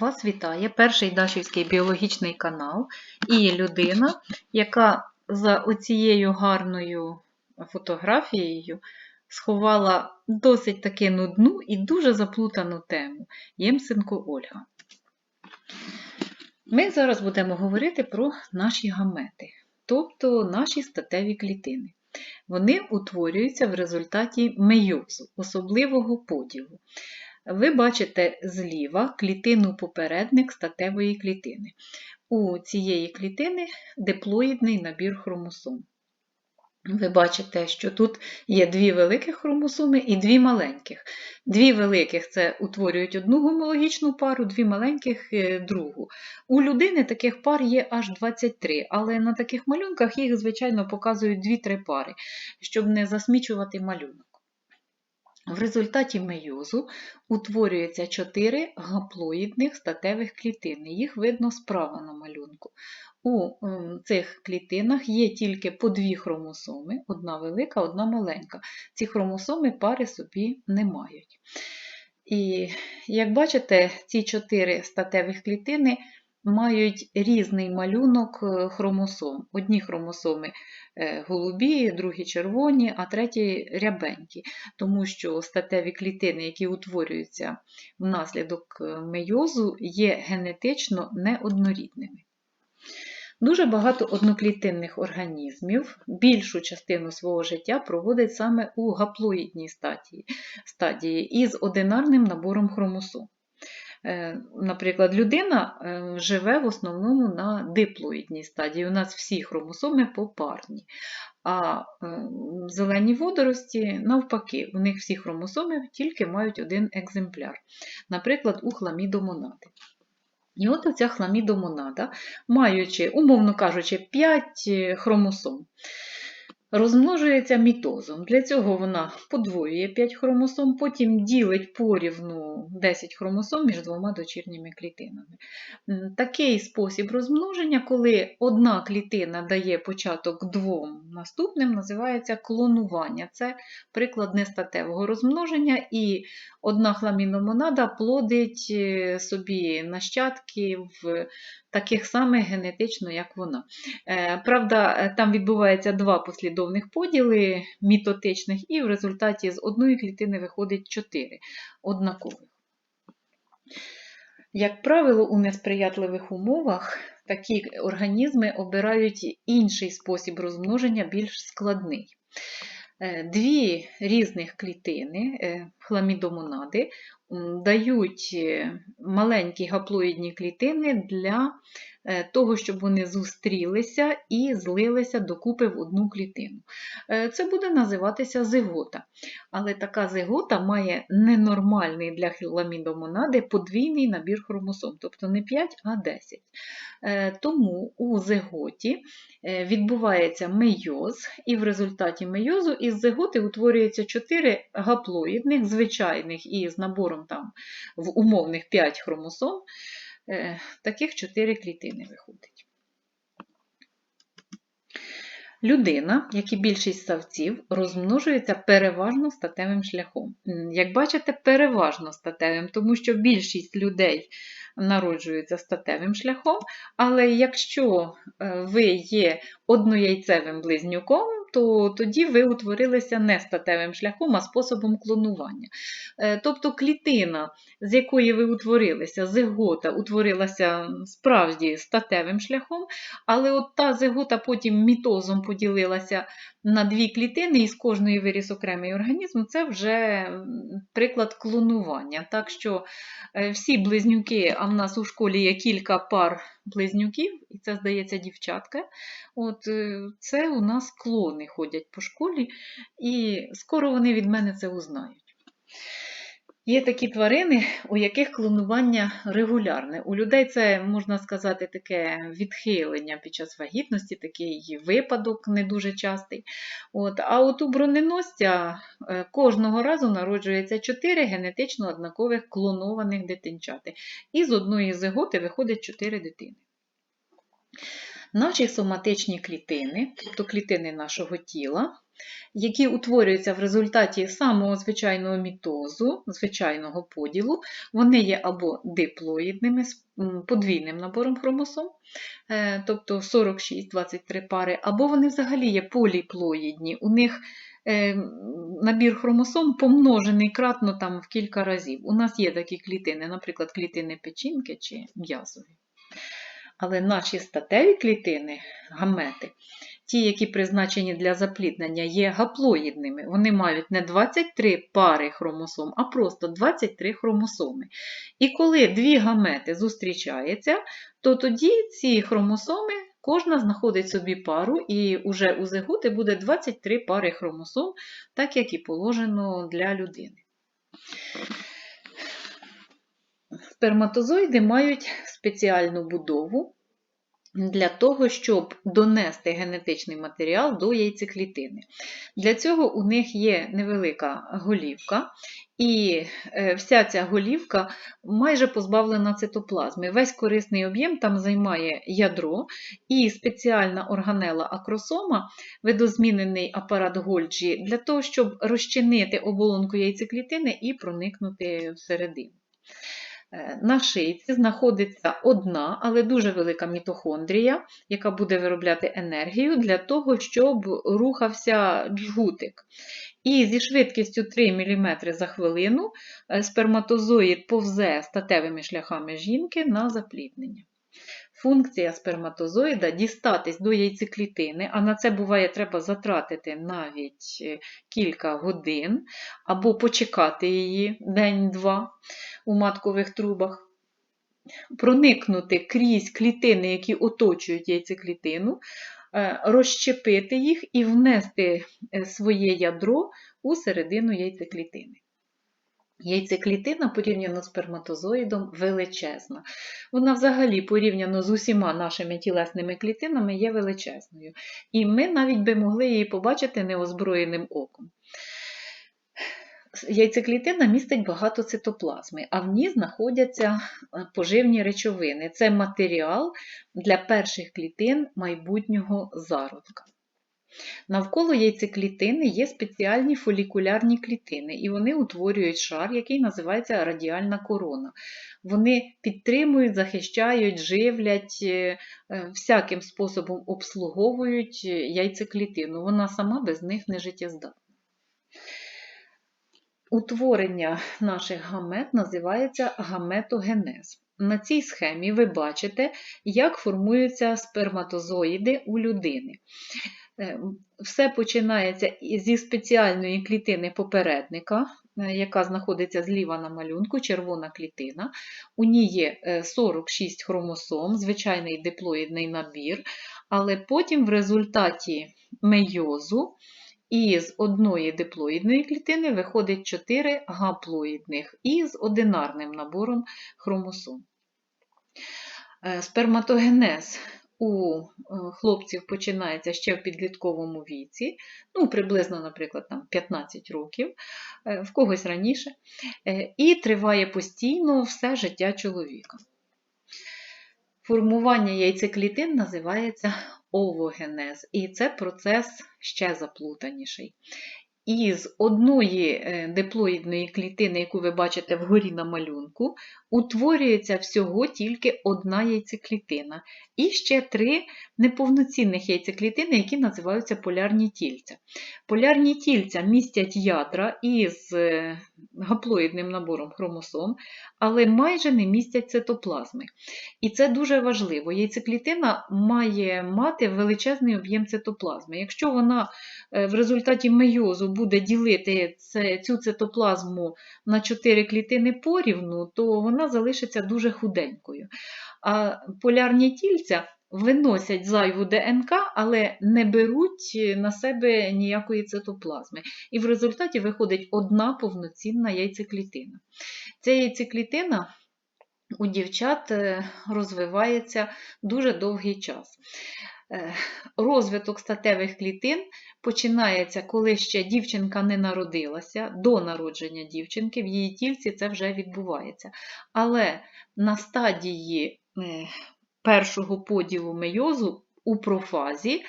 Вас вітає перший Дашівський біологічний канал і людина, яка за оцією гарною фотографією сховала досить таки нудну і дуже заплутану тему Ємсенко Ольга. Ми зараз будемо говорити про наші гамети, тобто наші статеві клітини. Вони утворюються в результаті мейозу, особливого поділу. Ви бачите зліва клітину попередник статевої клітини. У цієї клітини диплоїдний набір хромосом. Ви бачите, що тут є дві великих хромосоми і дві маленьких. Дві великих це утворюють одну гомологічну пару, дві маленьких е, другу. У людини таких пар є аж 23, але на таких малюнках їх, звичайно, показують 2-3 пари, щоб не засмічувати малюнок. В результаті мейозу утворюється 4 гаплоїдних статевих клітини. Їх видно справа на малюнку. У ем, цих клітинах є тільки по дві хромосоми, одна велика, одна маленька. Ці хромосоми пари собі не мають. І як бачите, ці 4 статевих клітини мають різний малюнок е, хромосом. Одні хромосоми е, голубі, другі червоні, а треті рябенькі, тому що статеві клітини, які утворюються внаслідок е, мейозу, є генетично неоднорідними. Дуже багато одноклітинних організмів більшу частину свого життя проводить саме у гаплоїдній стадії, стадії із одинарним набором хромосом. Е, наприклад, людина е, живе в основному на диплоїдній стадії. У нас всі хромосоми попарні. А е, зелені водорості, навпаки, у них всі хромосоми тільки мають один екземпляр, наприклад, у хламідомонади. І от оця хламідомонада, маючи, умовно кажучи, 5 хромосом, розмножується мітозом. Для цього вона подвоює 5 хромосом, потім ділить порівну 10 хромосом між двома дочірніми клітинами. Такий спосіб розмноження, коли одна клітина дає початок двом наступним, називається клонування. Це приклад нестатевого розмноження, і одна хламіномонада плодить е, собі нащадки в таких самих генетично, як вона. Е, правда, е, там відбувається два послідовних поділи мітотичних, і в результаті з одної клітини виходить чотири однакових. Як правило, у несприятливих умовах такі організми обирають інший спосіб розмноження, більш складний. Дві різних клітини, хламідомонади, дають е, маленькі гаплоїдні клітини для е, того, щоб вони зустрілися і злилися докупи в одну клітину. Е, це буде називатися зигота. Але така зигота має ненормальний для хламідомонади подвійний набір хромосом, тобто не 5, а 10. Тому у зиготі відбувається мейоз, і в результаті мейозу із зиготи утворюється 4 гаплоїдних, звичайних і з набором там в умовних 5 хромосом, е, таких 4 клітини виходить. Людина, як і більшість ставців, розмножується переважно статевим шляхом. Як бачите, переважно статевим, тому що більшість людей народжуються статевим шляхом, але якщо е, ви є однояйцевим близнюком, то тоді ви утворилися не статевим шляхом, а способом клонування. Е, тобто клітина, з якої ви утворилися, зигота утворилася справді статевим шляхом, але от та зигота потім мітозом поділилася на дві клітини, і з кожної виріс окремий організм, це вже приклад клонування. Так що е, всі близнюки, а в нас у школі є кілька пар близнюків, і це, здається, дівчатка. От е, Це у нас клони ходять по школі, і скоро вони від мене це узнають. Є такі тварини, у яких клонування регулярне. У людей це, можна сказати, таке відхилення під час вагітності, такий випадок не дуже частий. От. А от у броненосця е, кожного разу народжується 4 генетично однакових клонованих дитинчати. І з одної зиготи виходить 4 дитини. Наші соматичні клітини, тобто клітини нашого тіла, які утворюються в результаті самого звичайного мітозу, звичайного поділу, вони є або диплоїдними з подвійним набором хромосом, е, тобто 46-23 пари, або вони взагалі є поліплоїдні. У них е, набір хромосом помножений кратно там в кілька разів. У нас є такі клітини, наприклад, клітини печінки чи м'язові. Але наші статеві клітини, гамети, ті, які призначені для запліднення, є гаплоїдними. Вони мають не 23 пари хромосом, а просто 23 хромосоми. І коли дві гамети зустрічаються, то тоді ці хромосоми кожна знаходить собі пару, і уже у зигути буде 23 пари хромосом, так як і положено для людини. Сперматозоїди мають спеціальну будову для того, щоб донести генетичний матеріал до яйцеклітини. Для цього у них є невелика голівка, і е, вся ця голівка майже позбавлена цитоплазми. Весь корисний об'єм там займає ядро, і спеціальна органела акросома, видозмінений апарат Гольджі, для того, щоб розчинити оболонку яйцеклітини і проникнути всередину. Е, На шийці знаходиться одна, але дуже велика мітохондрія, яка буде виробляти енергію для того, щоб рухався джгутик. І зі швидкістю 3 мм за хвилину е, сперматозоїд повзе статевими шляхами жінки на запліднення. Функція сперматозоїда дістатись до яйцеклітини, а на це буває треба затратити навіть е, кілька годин, або почекати її день-два у маткових трубах, проникнути крізь клітини, які оточують яйцеклітину, е, розщепити їх і внести е, своє ядро у середину яйцеклітини. Яйцеклітина порівняно з сперматозоїдом величезна. Вона взагалі порівняно з усіма нашими тілесними клітинами є величезною. І ми навіть би могли її побачити неозброєним оком. Яйцеклітина містить багато цитоплазми, а в ній знаходяться е, поживні речовини. Це матеріал для перших клітин майбутнього зародка. Навколо яйцеклітини є спеціальні фолікулярні клітини, і вони утворюють шар, який називається радіальна корона. Вони підтримують, захищають, живлять, е, е, всяким способом обслуговують яйцеклітину. Вона сама без них не життєздатна. Утворення наших гамет називається гаметогенез. На цій схемі ви бачите, як формуються сперматозоїди у людини. Е, все починається зі спеціальної клітини попередника, е, яка знаходиться зліва на малюнку, червона клітина. У ній є 46 е, хромосом, звичайний диплоїдний набір, але потім в результаті мейозу із одної диплоїдної клітини виходить 4 гаплоїдних із одинарним набором хромосом. Сперматогенез у хлопців починається ще в підлітковому віці, ну, приблизно, наприклад, там 15 років, е, в когось раніше, е, і триває постійно все життя чоловіка. Формування яйцеклітин називається овогенез, і це процес ще заплутаніший. Із одної е, диплоїдної клітини, яку ви бачите вгорі на малюнку, утворюється всього тільки одна яйцеклітина. І ще три неповноцінних яйцеклітини, які називаються полярні тільця. Полярні тільця містять ядра із е, гаплоїдним набором хромосом, але майже не містять цитоплазми. І це дуже важливо. Яйцеклітина має мати величезний об'єм цитоплазми. Якщо вона е, в результаті мейозу буде ділити цю цитоплазму на 4 клітини порівну, то вона залишиться дуже худенькою. А полярні тільця виносять зайву ДНК, але не беруть на себе ніякої цитоплазми. І в результаті виходить одна повноцінна яйцеклітина. Ця яйцеклітина у дівчат е, розвивається дуже довгий час. Е, розвиток статевих клітин починається, коли ще дівчинка не народилася, до народження дівчинки, в її тільці це вже відбувається. Але на стадії е, першого поділу мейозу у профазі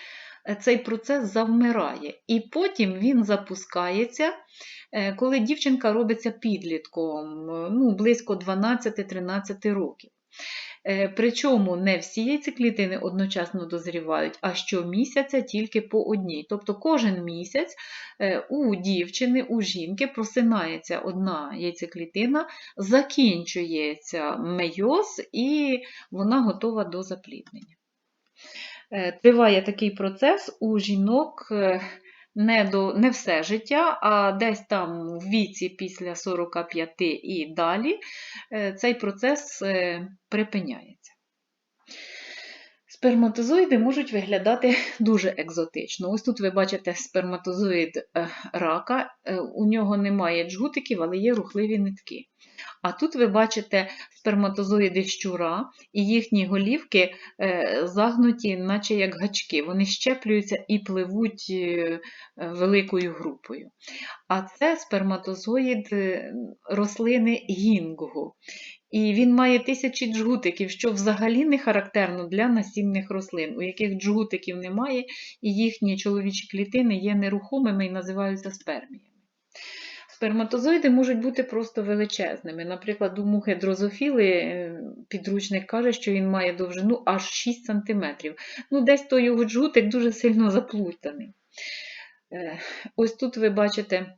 е, цей процес завмирає, і потім він запускається, е, коли дівчинка робиться підлітком, е, ну, близько 12-13 років. Е, Причому не всі яйцеклітини одночасно дозрівають, а щомісяця тільки по одній. Тобто кожен місяць е, у дівчини, у жінки просинається одна яйцеклітина, закінчується мейоз і вона готова до запліднення. Е, Триває такий процес у жінок не, до, не все життя, а десь там в віці після 45 і далі е, цей процес е, припиняється. Сперматозоїди можуть виглядати дуже екзотично. Ось тут ви бачите сперматозоїд е, рака, у нього немає джгутиків, але є рухливі нитки. А тут ви бачите сперматозоїди щура, і їхні голівки е, загнуті, наче як гачки. Вони щеплюються і пливуть е, великою групою. А це сперматозоїд е, рослини гінгу. І він має тисячі джгутиків, що взагалі не характерно для насінних рослин, у яких джгутиків немає, і їхні чоловічі клітини є нерухомими і називаються сперміями. Сперматозоїди можуть бути просто величезними. Наприклад, у мухи дрозофіли е, підручник каже, що він має довжину аж 6 см. Ну, десь той його джгутик дуже сильно заплутаний. Е, Ось тут ви бачите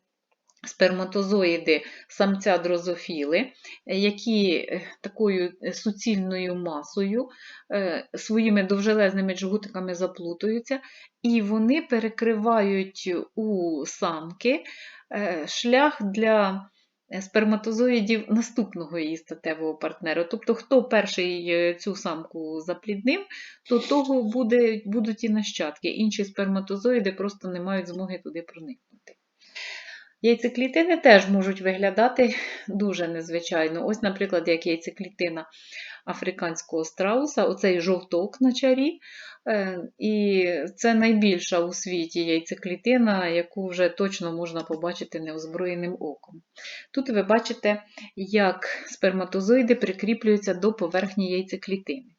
сперматозоїди самця дрозофіли, які е, такою суцільною масою е, своїми довжелезними джгутиками заплутуються, і вони перекривають у самки е, шлях для сперматозоїдів наступного її статевого партнера. Тобто, хто перший е, цю самку запліднив, то того буде, будуть і нащадки. Інші сперматозоїди просто не мають змоги туди проникнути. Яйцеклітини теж можуть виглядати дуже незвичайно. Ось, наприклад, як яйцеклітина африканського страуса, оцей жовток на чарі. Е, І це найбільша у світі яйцеклітина, яку вже точно можна побачити неозброєним оком. Тут ви бачите, як сперматозоїди прикріплюються до поверхні яйцеклітини.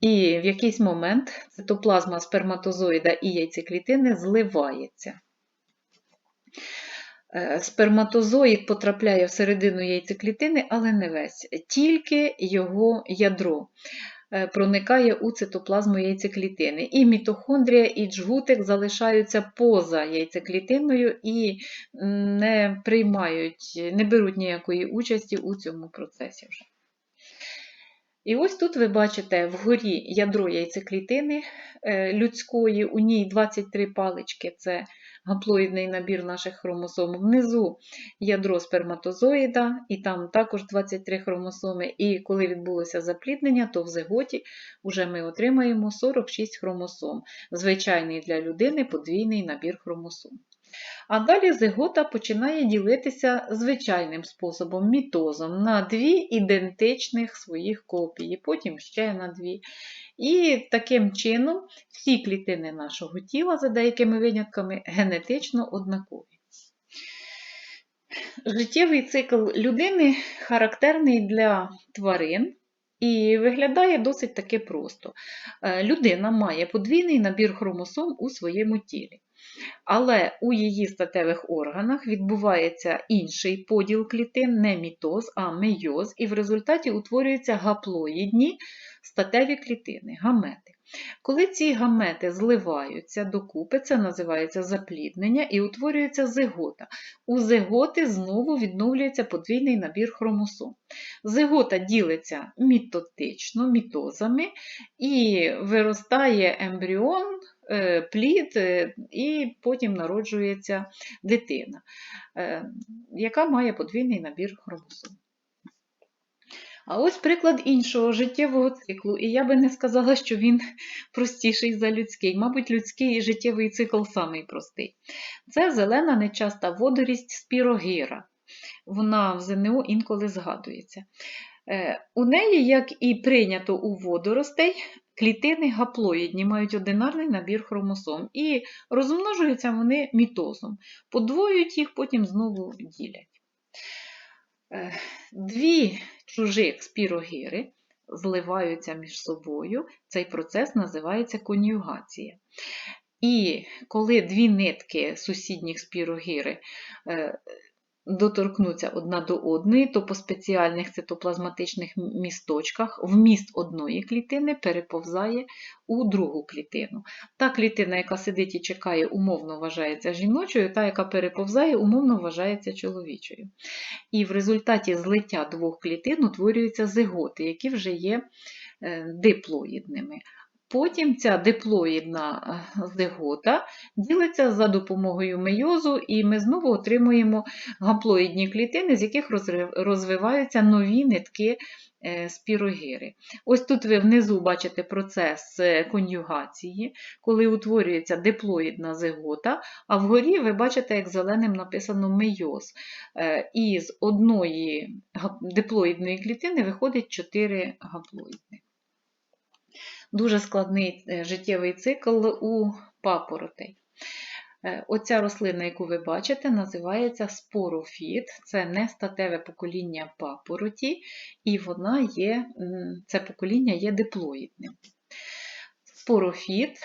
І в якийсь момент цитоплазма сперматозоїда і яйцеклітини зливається. Е, Сперматозоїд потрапляє всередину яйцеклітини, але не весь, тільки його ядро е, проникає у цитоплазму яйцеклітини. І мітохондрія, і джгутик залишаються поза яйцеклітиною і не приймають, не беруть ніякої участі у цьому процесі вже. І ось тут ви бачите вгорі ядро яйцеклітини е, людської, у ній 23 палички це гаплоїдний набір наших хромосом. Внизу ядро сперматозоїда, і там також 23 хромосоми. І коли відбулося запліднення, то в зиготі вже ми отримаємо 46 хромосом. Звичайний для людини подвійний набір хромосом. А далі зигота починає ділитися звичайним способом, мітозом, на дві ідентичних своїх копії, потім ще на дві. І таким чином всі клітини нашого тіла, за деякими винятками, генетично однакові. Життєвий цикл людини характерний для тварин. І виглядає досить таки просто. Е, людина має подвійний набір хромосом у своєму тілі. Але у її статевих органах відбувається інший поділ клітин, не мітоз, а мейоз, і в результаті утворюються гаплоїдні статеві клітини, гамети. Коли ці гамети зливаються докупи, це називається запліднення і утворюється зигота. У зиготи знову відновлюється подвійний набір хромосом. Зигота ділиться мітотично, мітозами і виростає ембріон, плід, е, і потім народжується дитина, е, яка має подвійний набір хромосом. А ось приклад іншого життєвого циклу, і я би не сказала, що він простіший за людський. Мабуть, людський життєвий цикл самий простий. Це зелена нечаста водорість спірогира. Вона в ЗНО інколи згадується. Е, у неї, як і прийнято у водоростей, клітини гаплоїдні мають одинарний набір хромосом і розмножуються вони мітозом, подвоюють їх, потім знову ділять. Е, Дві чужих спірогири зливаються між собою. Цей процес називається конюгація. І коли дві нитки сусідніх спірогіри е, доторкнуться одна до одної, то по спеціальних цитоплазматичних місточках вміст одної клітини переповзає у другу клітину. Та клітина, яка сидить і чекає, умовно вважається жіночою, та, яка переповзає, умовно вважається чоловічою. І в результаті злиття двох клітин утворюються зиготи, які вже є е, диплоїдними. Потім ця диплоїдна е, зигота ділиться за допомогою мейозу, і ми знову отримуємо гаплоїдні клітини, з яких розвиваються нові нитки е, спірогири. Ось тут ви внизу бачите процес е, конюгації, коли утворюється диплоїдна зигота, а вгорі ви бачите, як зеленим написано мейоз. І з одної диплоїдної клітини виходить 4 гаплоїдних. Дуже складний е, життєвий цикл у папоротей. Е, оця рослина, яку ви бачите, називається спорофіт, це нестатеве покоління папороті, і вона є, це покоління є диплоїдним. Спорофіт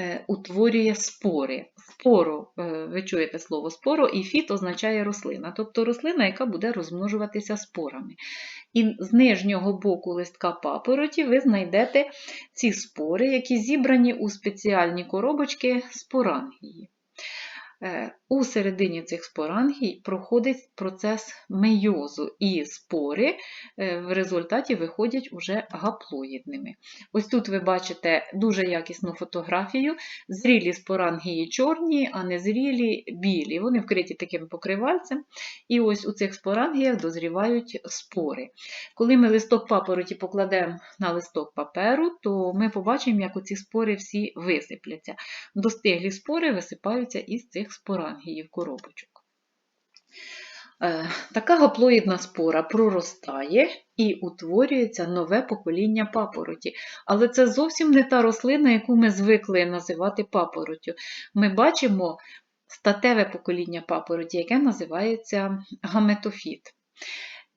Е, утворює спори. Спору, е, ви чуєте слово споро, і фіт означає рослина, тобто рослина, яка буде розмножуватися спорами. І з нижнього боку листка папороті ви знайдете ці спори, які зібрані у спеціальні коробочки спорангії. У середині цих спорангій проходить процес мейозу, і спори е, в результаті виходять уже гаплоїдними. Ось тут ви бачите дуже якісну фотографію. Зрілі спорангії чорні, а незрілі білі. Вони вкриті таким покривальцем. І ось у цих спорангіях дозрівають спори. Коли ми листок папороті покладемо на листок паперу, то ми побачимо, як оці спори всі висипляться. Достиглі спори висипаються із цих спорангіїв коробочок. Е, така гаплоїдна спора проростає і утворюється нове покоління папороті. Але це зовсім не та рослина, яку ми звикли називати папоротю. Ми бачимо статеве покоління папороті, яке називається гаметофіт.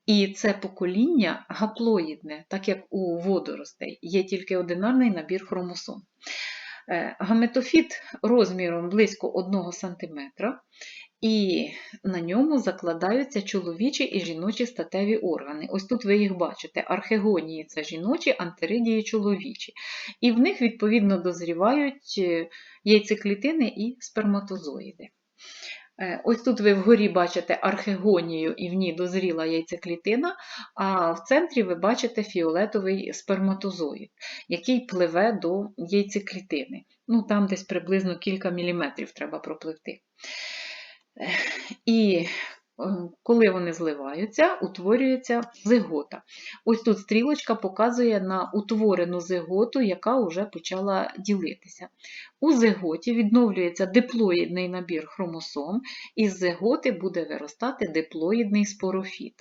І це покоління гаплоїдне, так як у водоростей, є тільки одинарний набір хромосом. Е, гаметофіт розміром близько 1 см, і на ньому закладаються чоловічі і жіночі статеві органи. Ось тут ви їх бачите: архегонії це жіночі, антеридії чоловічі. І в них, відповідно, дозрівають е, яйцеклітини і сперматозоїди. Е, ось тут ви вгорі бачите архегонію і в ній дозріла яйцеклітина, а в центрі ви бачите фіолетовий сперматозоїд, який пливе до яйцеклітини. Ну, Там десь приблизно кілька міліметрів треба пропливти. І коли вони зливаються, утворюється зигота. Ось тут стрілочка показує на утворену зиготу, яка вже почала ділитися. У зиготі відновлюється диплоїдний набір хромосом, і з зиготи буде виростати диплоїдний спорофіт.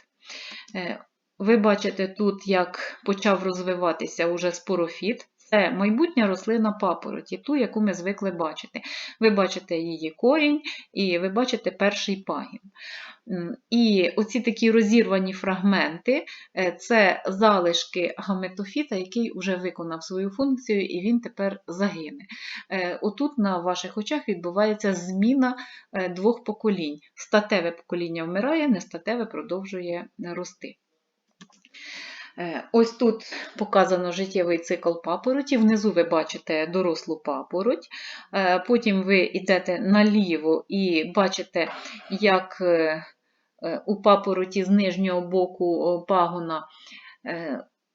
Е, ви бачите тут, як почав розвиватися уже спорофіт. Це майбутня рослина папороті, ту, яку ми звикли бачити. Ви бачите її корінь і ви бачите перший пагін. І оці такі розірвані фрагменти е, це залишки гаметофіта, який вже виконав свою функцію, і він тепер загине. Е, отут на ваших очах відбувається зміна е, двох поколінь. Статеве покоління вмирає, нестатеве продовжує рости. Е, ось тут показано життєвий цикл папороті, внизу ви бачите дорослу папороть, е, потім ви йдете наліво і бачите, як е, у папороті з нижнього боку пагона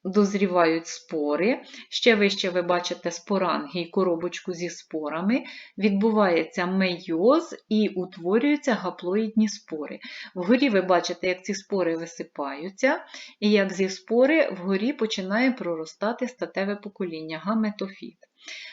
дозрівають спори. Ще вище ви бачите споранги і коробочку зі спорами. Відбувається мейоз і утворюються гаплоїдні спори. Вгорі ви бачите, як ці спори висипаються, і як зі спори вгорі починає проростати статеве покоління гаметофіт.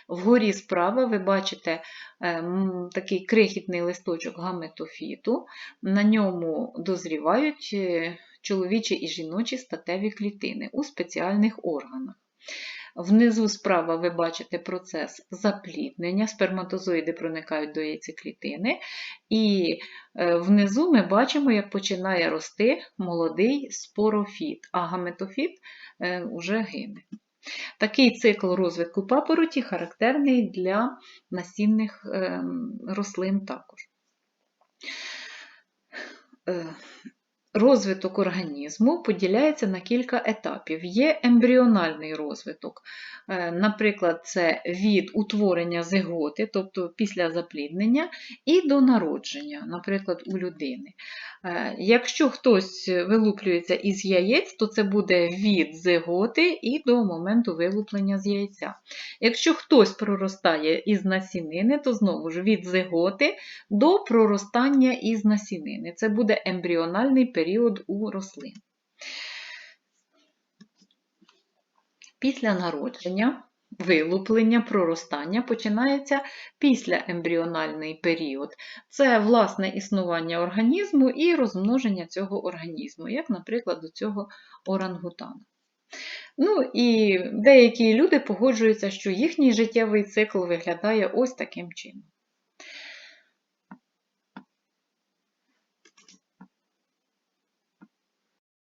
Вгорі справа ви бачите е, такий крихітний листочок гаметофіту, на ньому дозрівають е, чоловічі і жіночі статеві клітини у спеціальних органах. Внизу справа ви бачите процес запліднення, сперматозоїди проникають до яйцеклітини, і е, внизу ми бачимо, як починає рости молодий спорофіт, а гаметофіт вже гине. Такий цикл розвитку папороті характерний для насінних ем, рослин також. Розвиток організму поділяється на кілька етапів. Є ембріональний розвиток, е, наприклад, це від утворення зиготи, тобто після запліднення, і до народження, наприклад, у людини. Е, якщо хтось вилуплюється із яєць, то це буде від зиготи і до моменту вилуплення з яйця. Якщо хтось проростає із насінини, то знову ж від зиготи до проростання із насінини. Це буде ембріональний період у рослин. Після народження Вилуплення, проростання починається після ембріональний період. Це власне існування організму і розмноження цього організму, як, наприклад, у цього орангутана. Ну і деякі люди погоджуються, що їхній життєвий цикл виглядає ось таким чином.